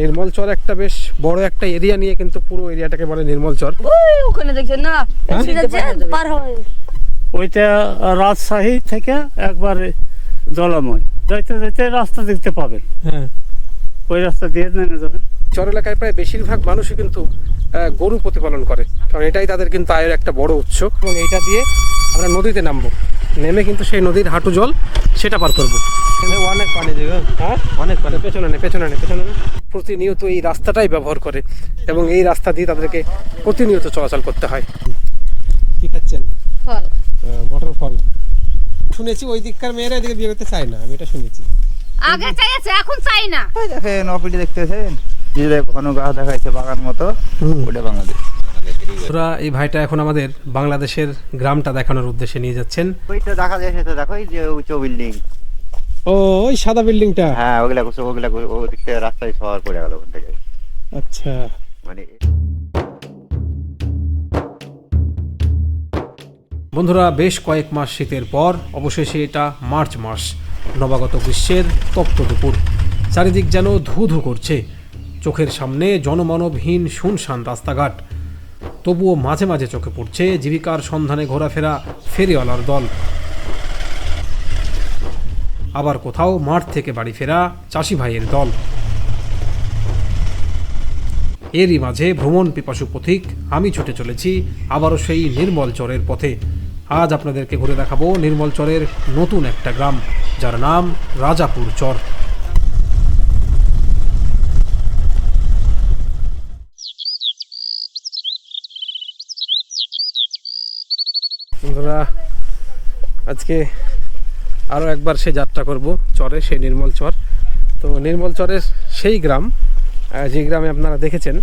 নির্মল চর একটা বেশ বড় একটা এরিয়া নিয়ে কিন্তু পুরো এরিয়াটাকে বলে নির্মল চর ওই ওখানে দেখছেন না? হ্যাঁ? সিধা যে পার হয়। ওইটা রাজশাহী থেকে একবারে জলাময়। যাইতে যাইতে রাস্তা দেখতে পাবেন। হ্যাঁ। ওই রাস্তা দিয়ে নেমে যাবেন। চর এলাকায় প্রায় বেশিরভাগ মানুষই কিন্তু গরু প্রতিপালন করে। কারণ এটাই তাদের কিন্তু আয়ের একটা বড় উৎস। এবং এইটা দিয়ে আমরা নদীতে নামবো। নেমে কিন্তু সেই নদীর হাঁটু জল সেটা পার করব। অনেক পানি দেবে হ্যাঁ? অনেক পানি। পেছনে নে পেছনে নে পেছনে। প্রতিনিয়ত এই রাস্তাটাই ব্যবহার করে এবং এই রাস্তা দিয়ে তাদেরকে প্রতিনিয়ত চলাচল করতে হয়। কি খাচ্ছেন? ফল। মটর ফল। শুনেছি ওই দিককার মেয়েরা এদিকে বিয়ে করতে চায় না আমি এটা শুনেছি। আগে চাইছে এখন চাই না। ওই দেখেন অপিটি দেখতেছেন? যে ঘন গাছ দেখাচ্ছে বাগান মতো। ওটা বাংলাদেশ। ওরা এই ভাইটা এখন আমাদের বাংলাদেশের গ্রামটা দেখানোর উদ্দেশ্যে নিয়ে যাচ্ছেন। ওইটা দেখা যায় সেটা দেখো এই যে উঁচু বিল্ডিং। ও ওই সাদা বিল্ডিংটা? হ্যাঁ ওগুলা কুসুম ওগুলা ও থেকে রাস্তায় শহর পড়ে গেল ওখান থেকে। আচ্ছা। মানে বন্ধুরা বেশ কয়েক মাস শীতের পর অবশেষে এটা মার্চ মাস নবাগত গ্রীষ্মের তপ্ত দুপুর। চারিদিক যেন ধু ধু করছে। চোখের সামনে জনমানবহীন শুনশান রাস্তাঘাট। তবুও মাঝে মাঝে চোখে পড়ছে জীবিকার সন্ধানে ঘোরাফেরা ফেরিওয়ালার দল। আবার কোথাও মাঠ থেকে বাড়ি ফেরা চাষি ভাইয়ের দল। এরই মাঝে ভ্রমণ পিপাসু পথিক, আমি ছুটে চলেছি আবারও সেই নির্মল চরের পথে। আজ আপনাদেরকে ঘুরে দেখাবো নির্মল চরের নতুন একটা গ্রাম, যার নাম রাজাপুর চর। বন্ধুরা আজকে আরও একবার সে যাত্রা করব, চরে সেই নির্মল চর। তো নির্মল চরের সেই গ্রাম যে গ্রামে আপনারা দেখেছেন,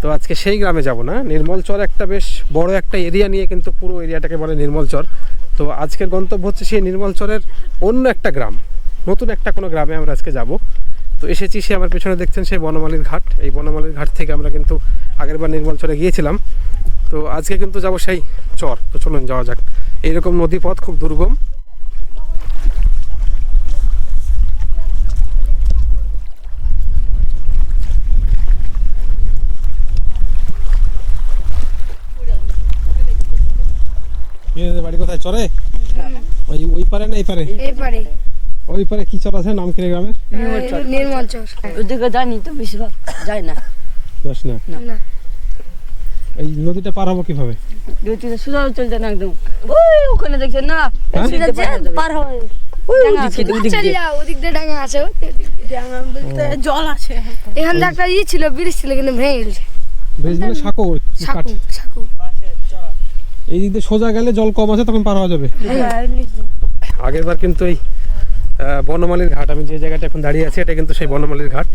তো আজকে সেই গ্রামে যাব না। নির্মল চর একটা বেশ বড় একটা এরিয়া নিয়ে কিন্তু পুরো এরিয়াটাকে বলে নির্মল চর। তো আজকের গন্তব্য হচ্ছে সেই নির্মল চরের অন্য একটা গ্রাম। নতুন একটা কোনো গ্রামে আমরা আজকে যাব। তো এসেছি, সে আমার পেছনে দেখছেন সেই বনমালীর ঘাট। এই বনমালীর ঘাট থেকে আমরা কিন্তু আগেরবার নির্মল চরে গিয়েছিলাম। তো আজকে কিন্তু যাব সেই চর। তো চলুন যাওয়া যাক। এইরকম নদী পথ খুব দুর্গম। বাড়ি কোথায়? চরে? ওই ওই পারে না এই পারে? ওই পারে কি চর আছে? নাম কিনে গ্রামের নির্মল চর। ওদিকে জানি তো বেশিরভাগ? যায় না। দশ না? না। এই নদীটা পার হব কীভাবে? দুই তিন সোজা চলছে না একদম ওই ওখানে দেখছেন না? হ্যাঁ? যে পার হয়। চল বলতে জল আছে। এখান একটা ই ছিল ব্রিজ ছিল কিন্তু ভেঙে গেছে। মানে এই দিক দিয়ে সোজা গেলে জল কম আছে তখন পার হওয়া যাবে। আগের বার কিন্তু এই বনমালীর ঘাট আমি যে জায়গাটা এখন দাঁড়িয়ে আছি এটা কিন্তু সেই বনমালীর ঘাট।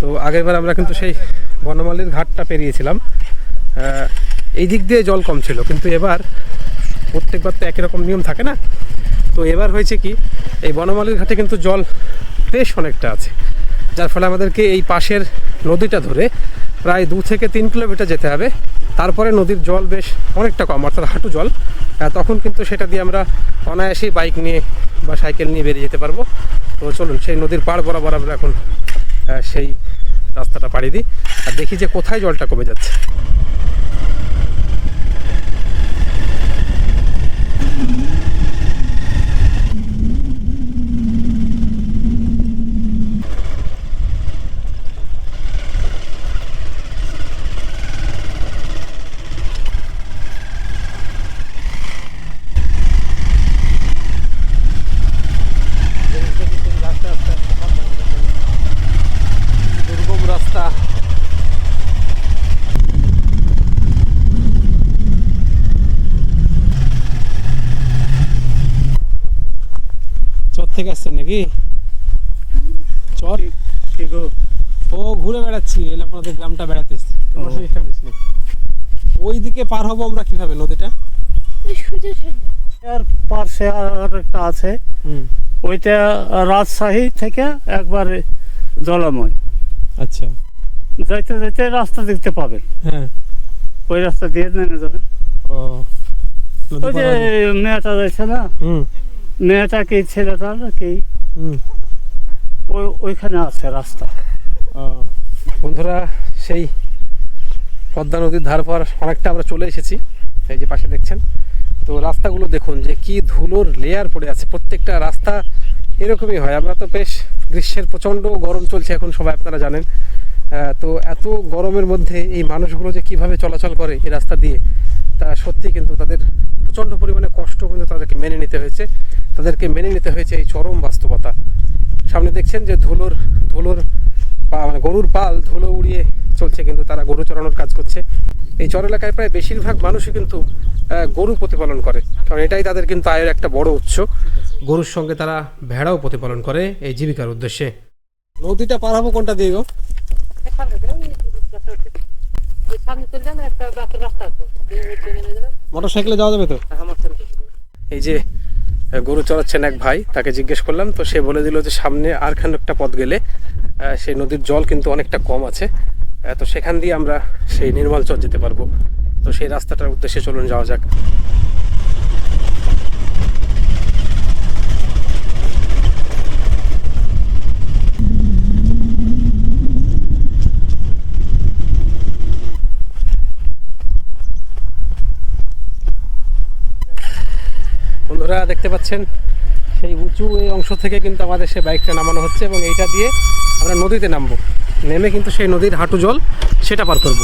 তো আগের বার আমরা কিন্তু সেই বনমালীর ঘাটটা পেরিয়েছিলাম। এই দিক দিয়ে জল কম ছিল, কিন্তু এবার প্রত্যেকবার তো একই রকম নিয়ম থাকে না? তো এবার হয়েছে কি, এই বনমালীর ঘাটে কিন্তু জল বেশ অনেকটা আছে, যার ফলে আমাদেরকে এই পাশের নদীটা ধরে প্রায় দু থেকে তিন কিলোমিটার যেতে হবে। তারপরে নদীর জল বেশ অনেকটা কম, অর্থাৎ হাঁটু জল। তখন কিন্তু সেটা দিয়ে আমরা অনায়াসেই বাইক নিয়ে বা সাইকেল নিয়ে বেরিয়ে যেতে পারব। তো চলুন, সেই নদীর পাড় বরাবর আমরা এখন সেই রাস্তাটা পাড়ি দিই আর দেখি যে কোথায় জলটা কমে যাচ্ছে দুর্গম রাস্তা চর থেকে আসছেন নাকি? চর। ও ঘুরে বেড়াচ্ছি এলাম আপনাদের গ্রামটা বেড়াতে। ওই দিকে পার হব আমরা কীভাবে নদীটা? আর পার্শ্বে আর একটা আছে। ওইটা রাজশাহী থেকে একবারে জলাময়। আচ্ছা। যাইতে যাইতে রাস্তা দেখতে পাবেন। হ্যাঁ। ওই রাস্তা দিয়ে নেমে যাবেন। ও। ওই যে মেয়েটা যাচ্ছে না? হুম। মেয়েটা কি ছেলেটা নাকি ওই ওইখানে আছে রাস্তা। বন্ধুরা সেই পদ্মা নদীর ধার পর অনেকটা আমরা চলে এসেছি এই যে পাশে দেখছেন। তো রাস্তাগুলো দেখুন যে কি ধুলোর লেয়ার পড়ে আছে প্রত্যেকটা রাস্তা এরকমই হয়। আমরা তো বেশ গ্রীষ্মের প্রচণ্ড গরম চলছে এখন সবাই আপনারা জানেন। তো এত গরমের মধ্যে এই মানুষগুলো যে কীভাবে চলাচল করে এই রাস্তা দিয়ে তা সত্যি কিন্তু তাদের প্রচণ্ড পরিমাণে কষ্ট কিন্তু তাদেরকে মেনে নিতে হয়েছে। তাদেরকে মেনে নিতে হয়েছে এই চরম বাস্তবতা। সামনে দেখছেন যে ধুলোর ধুলোর পা মানে গরুর পাল ধুলো উড়িয়ে চলছে কিন্তু তারা গরু চড়ানোর কাজ করছে। এই চর এলাকায় প্রায় বেশিরভাগ মানুষই কিন্তু গরু প্রতিপালন করে। কারণ এটাই তাদের কিন্তু আয়ের একটা বড় উৎস। গরুর সঙ্গে তারা ভেড়াও প্রতিপালন করে এই জীবিকার উদ্দেশ্যে। নদীটা পার হব কোনটা দিয়ে গো? মোটর সাইকেলে যাওয়া যাবে তো? এই যে গরু চড়াচ্ছেন এক ভাই, তাকে জিজ্ঞেস করলাম, তো সে বলে দিল যে সামনে আর একটা পথ গেলে সেই নদীর জল কিন্তু অনেকটা কম আছে। তো সেখান দিয়ে আমরা সেই নির্মল চর যেতে পারব। তো সেই রাস্তাটার উদ্দেশ্যে চলুন যাওয়া যাক। বন্ধুরা দেখতে পাচ্ছেন, সেই উঁচু এই অংশ থেকে কিন্তু আমাদের সেই বাইকটা নামানো হচ্ছে এবং এইটা দিয়ে আমরা নদীতে নামবো। নেমে কিন্তু সেই নদীর হাঁটু জল সেটা পার করব।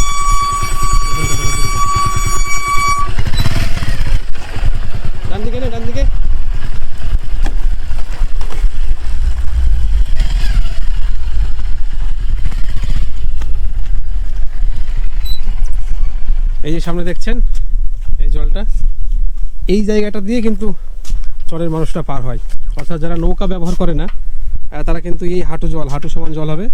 এই যে সামনে দেখছেন, এই জলটা। এই জায়গাটা দিয়ে কিন্তু চরের মানুষরা পার হয়। অর্থাৎ যারা নৌকা ব্যবহার করে না তারা কিন্তু এই হাঁটু জল হাঁটু সমান জল হবে।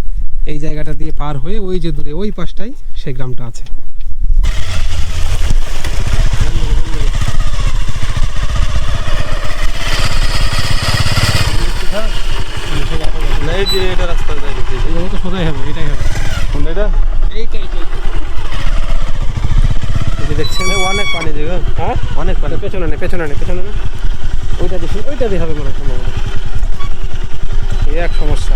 এই জায়গাটা দিয়ে পার হয়ে ওই যে দূরে ওই পাশটাই সেই গ্রামটা আছে। এই এটা রাস্তা যায় তো সোজাই হবে এটাই হবে। কোনটা? এটা এইটা এইটা এই যে দেখছেন? অনেক পানি দেবে। হ্যাঁ? অনেক পানি। পেছনে নেই পেছনে নেই পেছনে নেই ওইটা দিয়ে ওইটা দিয়ে হবে মনে হয় সম্ভবত এই এক সমস্যা।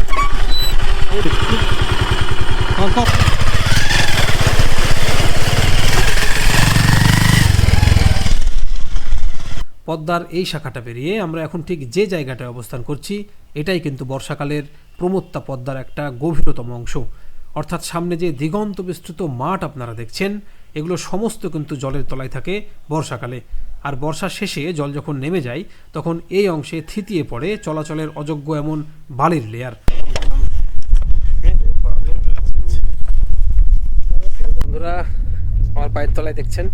পদ্মার এই শাখাটা পেরিয়ে আমরা এখন ঠিক যে জায়গাটায় অবস্থান করছি এটাই কিন্তু বর্ষাকালের প্রমত্তা পদ্মার একটা গভীরতম অংশ। অর্থাৎ সামনে যে দিগন্ত বিস্তৃত মাঠ আপনারা দেখছেন এগুলো সমস্ত কিন্তু জলের তলায় থাকে বর্ষাকালে। আর বর্ষার শেষে জল যখন নেমে যায়, তখন এই অংশে থিতিয়ে পড়ে চলাচলের অযোগ্য এমন বালির লেয়ার বন্ধুরা, আমার পায়ের তলায় দেখছেন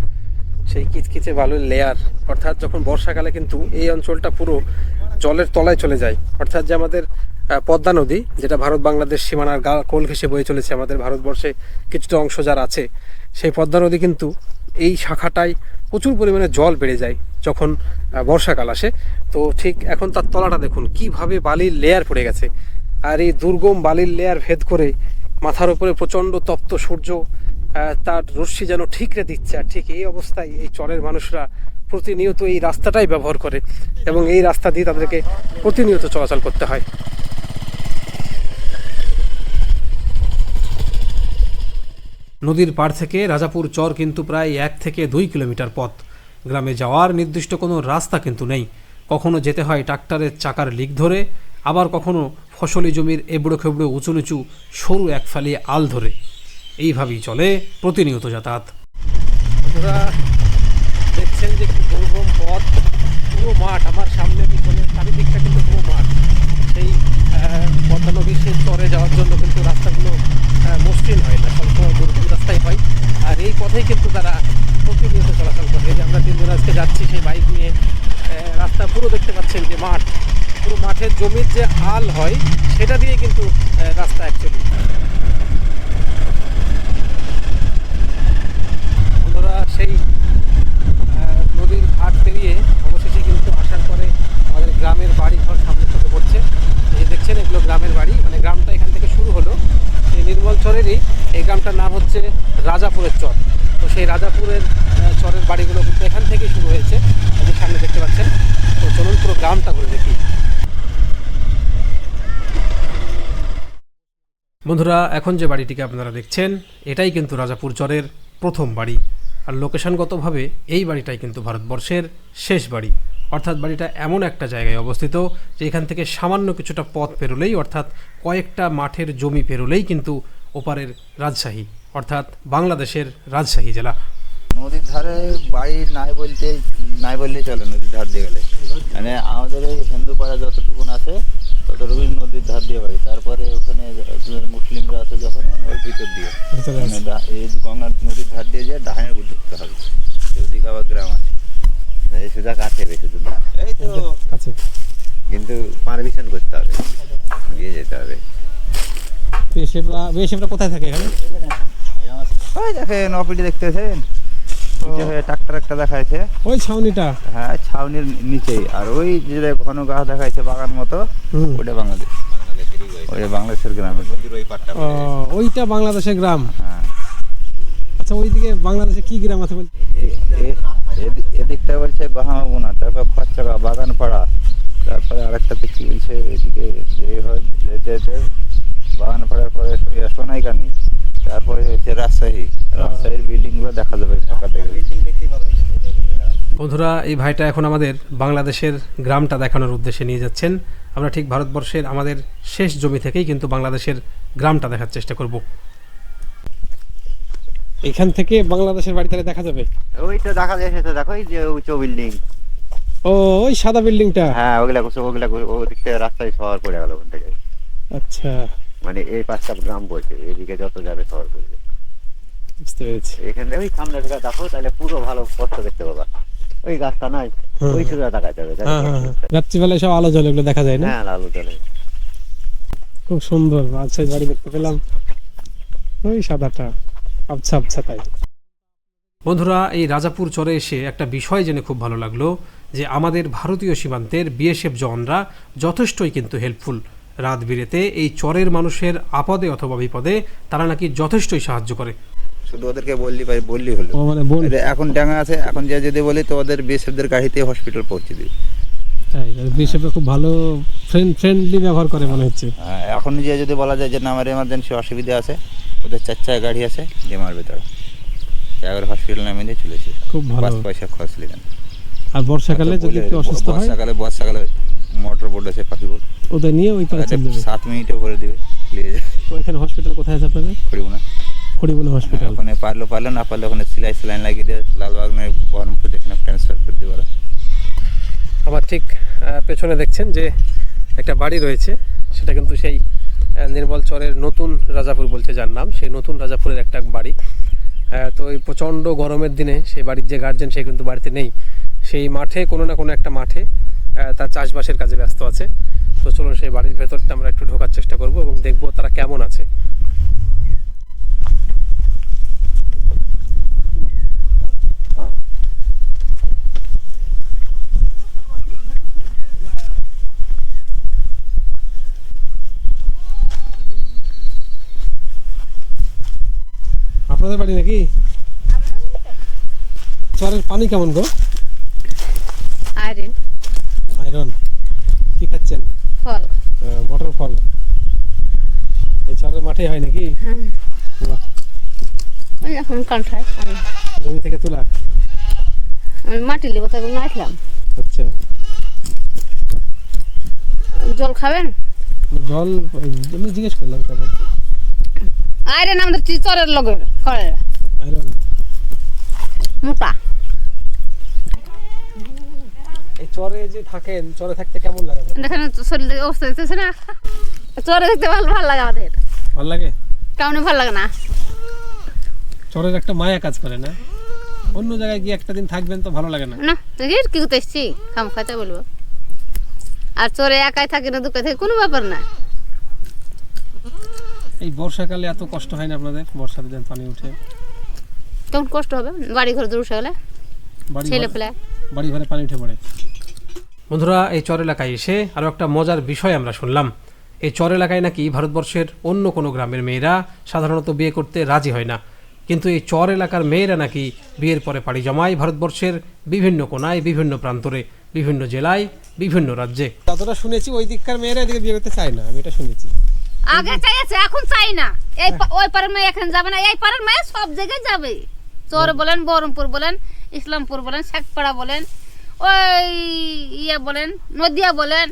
সেই কিচকিচে বালুর লেয়ার অর্থাৎ যখন বর্ষাকালে কিন্তু এই অঞ্চলটা পুরো জলের তলায় চলে যায়। অর্থাৎ যে আমাদের পদ্মা নদী, যেটা ভারত, বাংলাদেশ সীমানার গা, কোল ঘেসে বয়ে চলেছে, আমাদের ভারতবর্ষে কিছুটা অংশ যার আছে, সেই পদ্মা নদী কিন্তু এই শাখাটায় প্রচুর পরিমাণে জল বেড়ে যায় যখন বর্ষাকাল আসে। তো ঠিক এখন তার তলাটা দেখুন, কীভাবে বালির লেয়ার পড়ে গেছে। আর এই দুর্গম বালির লেয়ার ভেদ করে মাথার উপরে প্রচণ্ড তপ্ত সূর্য তার রশ্মি যেন ঠিকরে দিচ্ছে। আর ঠিক এই অবস্থায় এই চরের মানুষরা প্রতিনিয়ত এই রাস্তাটাই ব্যবহার করে এবং এই রাস্তা দিয়ে তাদেরকে প্রতিনিয়ত চলাচল করতে হয়। নদীর পাড় থেকে রাজাপুর চর কিন্তু প্রায় এক থেকে দুই কিলোমিটার পথ। গ্রামে যাওয়ার নির্দিষ্ট কোনো রাস্তা কিন্তু নেই। কখনো যেতে হয় ট্রাক্টরের চাকার লিক ধরে, আবার কখনো ফসলি জমির এবড়ো খেবড়ো উঁচু নিচু সরু এক ফালি আল ধরে। এইভাবেই চলে প্রতিনিয়ত যাতায়াত। দেখছেন যে পথ? পুরো মাঠ, আমার সামনে পিছনে চারিদিকটা কিন্তু পুরো মাঠ। সেই পদ্মা নদীর চরে যাওয়ার জন্য কিন্তু রাস্তাগুলো মসৃণ হয় না সবসময় দুর্গম রাস্তাই হয়। আর এই পথেই কিন্তু তারা প্রতিনিয়ত চলাচল করে। যে আমরা তিনজন আজকে যাচ্ছি, সেই বাইক নিয়ে রাস্তা পুরো দেখতে পাচ্ছেন যে মাঠ। পুরো মাঠের জমির যে আল হয়, সেটা দিয়ে কিন্তু রাস্তা অ্যাকচুয়ালি বন্ধুরা সেই আহ, নদীর ঘাট পেরিয়ে অবশেষে কিন্তু আসার পরে আমাদের গ্রামের বাড়ি ঘর সামনে চোখে পড়ছে এই যে দেখছেন এগুলো গ্রামের বাড়ি মানে গ্রামটা এখান থেকে শুরু হলো এই নির্মল চরেরই এই গ্রামটার নাম হচ্ছে রাজাপুরের চর। তো সেই রাজাপুরের চরের বাড়িগুলো কিন্তু এখান থেকেই শুরু হয়েছে। যে সামনে দেখতে পাচ্ছেন। তো চলুন পুরো গ্রামটা ঘুরে দেখি। বন্ধুরা, এখন যে বাড়িটিকে আপনারা দেখছেন, এটাই কিন্তু রাজাপুর চরের প্রথম বাড়ি। আর লোকেশনগতভাবে এই বাড়িটাই কিন্তু ভারতবর্ষের শেষ বাড়ি। অর্থাৎ বাড়িটা এমন একটা জায়গায় অবস্থিত যে এখান থেকে সামান্য কিছুটা পথ পেরোলেই, অর্থাৎ কয়েকটা মাঠের জমি পেরোলেই কিন্তু ওপারের রাজশাহী অর্থাৎ বাংলাদেশের রাজশাহী জেলা। নদীর ধারে বাড়ি নাই বলতে নাই বললেই চলে নদীর ধার দিয়ে গেলে। মানে আমাদের এই হিন্দু পাড়া যতটুকুন আছে ততটুকুই নদীর ধার দিয়ে বাড়ি তারপরে ওখানে মুসলিমরা আছে যখন ওর ভিতর দিয়ে। মানে এই গঙ্গা নদীর ধার দিয়ে যে উপর ঢুকতে হবে। ওদিকে আবার গ্রাম আছে। এই সোজা কাছে বেশি দূর না। এই তো। আছে কিন্তু পারমিশন করতে হবে। দিয়ে যেতে হবে। বিএসএফরা বিএসএফরা কোথায় থাকে এখানে? ওই দেখেন অপিডি দেখতেছেন? নিচে হয়ে ট্রাক্টর একটা দেখাইছে। ওই ছাউনিটা? হ্যাঁ ছাউনির নিচেই। আর ওই যে ঘন গাছ দেখাইছে বাগান মতো ওটা বাংলাদেশ। ওটা বাংলাদেশের গ্রামে। ওইটা বাংলাদেশের গ্রাম? হ্যাঁ। আচ্ছা ওইদিকে বাংলাদেশে কি গ্রাম আছে বলতে? এদিকটা বলছে গহামা বোনা তারপর খরচাকা বাগান পাড়া তারপরে আরেকটাতে কি বলছে এদিকে যে হয় যেতে যেতে বাগান পাড়ার পরে সোনাইকানি তারপরে হচ্ছে রাজশাহী রাজশাহীর বিল্ডিংগুলো দেখা যাবে ফাঁকা থেকে। বন্ধুরা এই ভাইটা এখন আমাদের বাংলাদেশের গ্রামটা দেখানোর উদ্দেশ্যে নিয়ে যাচ্ছেন। আমরা ঠিক ভারতবর্ষের আমাদের শেষ জমি থেকেই কিন্তু বাংলাদেশের গ্রামটা দেখার চেষ্টা করব। এখান থেকে বাংলাদেশের বাড়ি তাহলে দেখা যাবে? ওই তো দেখা যায় সেটা দেখো এই যে উঁচু বিল্ডিং। ও ওই সাদা বিল্ডিংটা? হ্যাঁ ওগুলা ওগুলা ওদিক থেকে রাস্তায় শহর পড়ে গেল ওখান থেকে। আচ্ছা। মানে এই পাঁচটা গ্রাম বলছে এদিকে যত যাবে শহর পড়বে বুঝতে পেরেছি। এখান ওই সামনে থেকে দেখো তাহলে পুরো ভালো স্পষ্ট দেখতে পাবা। ওই গাছটা নাই ওই যাবে দেখো। হ্যাঁ হ্যাঁ হ্যাঁ। রাত্রিবেলায় সব আলো জ্বলে এগুলো দেখা যায় না? হ্যাঁ চলে খুব সুন্দর রাজশাহী বাড়ি দেখতে পেলাম। ওই সাদাটা আচ্ছা আচ্ছা তাই। বন্ধুরা এই রাজাপুর চরে এসে একটা বিষয় জেনে খুব ভালো লাগল যে আমাদের ভারতীয় সীমান্তের বিএসএফ জওয়ানরা যথেষ্টই কিন্তু হেল্পফুল রাত বিরেতে এই চরের মানুষের আপদে অথবা বিপদে তারা নাকি যথেষ্টই সাহায্য করে। শুধু ওদেরকে বললি পারি বললি হলো। মানে এখন ডাঙা আছে এখন যে যদি বলি তো ওদের বিএসএফদের গাড়িতে হসপিটাল পৌঁছে দিবে তাই বিএসএফ খুব ভালো ফ্রেন্ড ফ্রেন্ডলি ব্যবহার করে মনে হচ্ছে। হ্যাঁ, এখন যে যদি বলা যায় যে না আমার এমার্জেন্সি অসুবিধা আছে ওদের চার চাকা গাড়ি আছে যে মারবে তারা। একবার হসপিটাল নামিয়ে দিয়ে চলেছে খুব ভালো। পয়সা খরচ নিলেন আর বর্ষাকালে যদি অসুস্থ হয়? বর্ষাকালে বর্ষাকালে মোটর বোর্ড আছে পাখি বোর্ড ওদের নিয়ে ওই চলে যাবে। সাত মিনিটে ভরে দিবে নিয়ে যায় ওইখানে হসপিটাল কোথায় আছে আপনাদের? করিব না খড়িবনে হসপিটাল ওখানে পারল পারল না পারলে ওখানে সিলাই সিলাইন লাগিয়ে দিয়ে লালবাগ নয় বহরমপুর যেখানে ট্রান্সফার করে পারে আমার ঠিক পেছনে দেখছেন যে একটা বাড়ি রয়েছে সেটা কিন্তু সেই নির্মল চরের নতুন রাজাপুর বলছে যার নাম সেই নতুন রাজাপুরের একটা বাড়ি। তো এই প্রচণ্ড গরমের দিনে সেই বাড়ির যে গার্জেন সে কিন্তু বাড়িতে নেই। সেই মাঠে কোনো না কোনো একটা মাঠে তার চাষবাসের কাজে ব্যস্ত আছে। তো চলুন সেই বাড়ির ভেতরটা আমরা একটু ঢোকার চেষ্টা করব এবং দেখব তারা কেমন আছে। আপনাদের বাড়ি নাকি? চরের পানি কেমন গো? আইরেন আয়রন কি খাচ্ছেন? ফল। মটর ফল। এই চরের মাঠে হয় নাকি? বাহ, ওই এখন কান্ঠায় জমি থেকে তোলা? আমি মাটি নেব তাকে নাইছিলাম আচ্ছা। জল খাবেন? জল এমনি জিজ্ঞেস করলাম কেমন আইরেন আমাদের চরের লগের করে আয়রন। মোটা। চরে যে থাকেন চরে থাকতে কেমন লাগে? দেখেন শরীর অবস্থা দেখতেছে না। চরে দেখতে ভালো ভালো লাগে আমাদের। ভালো লাগে? কেমন ভালো লাগে না। চরের একটা মায়া কাজ করে না? অন্য জায়গায় গিয়ে একটা দিন থাকবেন তো ভালো লাগে না? না কি করতে এসছি খাম বলব। আর চরে একাই থাকে না দুঃখে থাকে কোনো ব্যাপার না। এই বর্ষাকালে এত কষ্ট হয় না আপনাদের? বর্ষাতে যেন পানি উঠে। কেমন কষ্ট হবে বাড়ি ঘর দূর গেলে। ছেলে পেলে বাড়ি ঘরে পানি উঠে পড়ে। বন্ধুরা এই চর এলাকায় এসে আরও একটা মজার বিষয় আমরা শুনলাম। এই চর এলাকায় নাকি ভারতবর্ষের অন্য কোনো গ্রামের মেয়েরা সাধারণত বিয়ে করতে রাজি হয় না। কিন্তু এই চর এলাকার মেয়েরা নাকি বিয়ের পরে পাড়ি জমায় ভারতবর্ষের বিভিন্ন কোনায় বিভিন্ন প্রান্তরে বিভিন্ন জেলায় বিভিন্ন রাজ্যে। যতটা শুনেছি ওই দিককার মেয়েরা এদিকে বিয়ে করতে চায় না আমি এটা শুনেছি। আগে চাইছে এখন চাই না। এই ওই পারের মেয়ে এখানে যাবে না এই পারের মেয়ে সব জায়গায় যাবে। চোর বলেন বহরমপুর বলেন ইসলামপুর বলেন শেখপাড়া বলেন ওই ইয়ে বলেন নদিয়া বলেন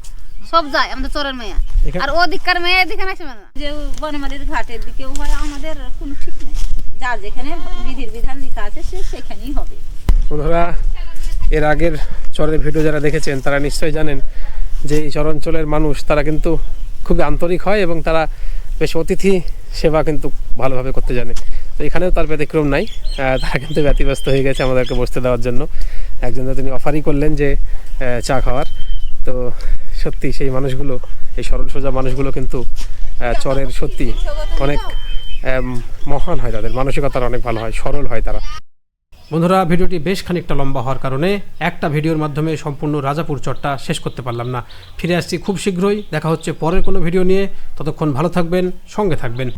সব যায় আমাদের চোরের মেয়ে। এখানে- আর ওদিককার মেয়ে এদিকে আসে না। যে বনমালির ঘাটের দিকেও হয় আমাদের কোনো ঠিক নেই। যার যেখানে বিধির বিধান লেখা আছে সে সেখানেই হবে। বন্ধুরা এর আগের চরের ভিডিও যারা দেখেছেন তারা নিশ্চয়ই জানেন যে এই চরাঞ্চলের মানুষ তারা কিন্তু খুবই আন্তরিক হয় এবং তারা বেশ অতিথি সেবা কিন্তু ভালোভাবে করতে জানে। তো এখানেও তার ব্যতিক্রম নাই। তারা কিন্তু ব্যতিব্যস্ত হয়ে গেছে আমাদেরকে বসতে দেওয়ার জন্য। একজন তো তিনি অফারই করলেন যে চা খাওয়ার। তো সত্যি সেই মানুষগুলো, এই সরল সোজা মানুষগুলো কিন্তু চরের সত্যি অনেক মহান হয় তাদের। মানসিকতার অনেক ভালো হয়, সরল হয় তারা। বন্ধুরা, ভিডিওটি বেশ খানিকটা লম্বা হওয়ার কারণে একটা ভিডিওর মাধ্যমে সম্পূর্ণ রাজাপুর চরটা শেষ করতে পারলাম না। ফিরে আসছি খুব শীঘ্রই। দেখা হচ্ছে পরের কোনো ভিডিও নিয়ে। ততক্ষণ ভালো থাকবেন, সঙ্গে থাকবেন।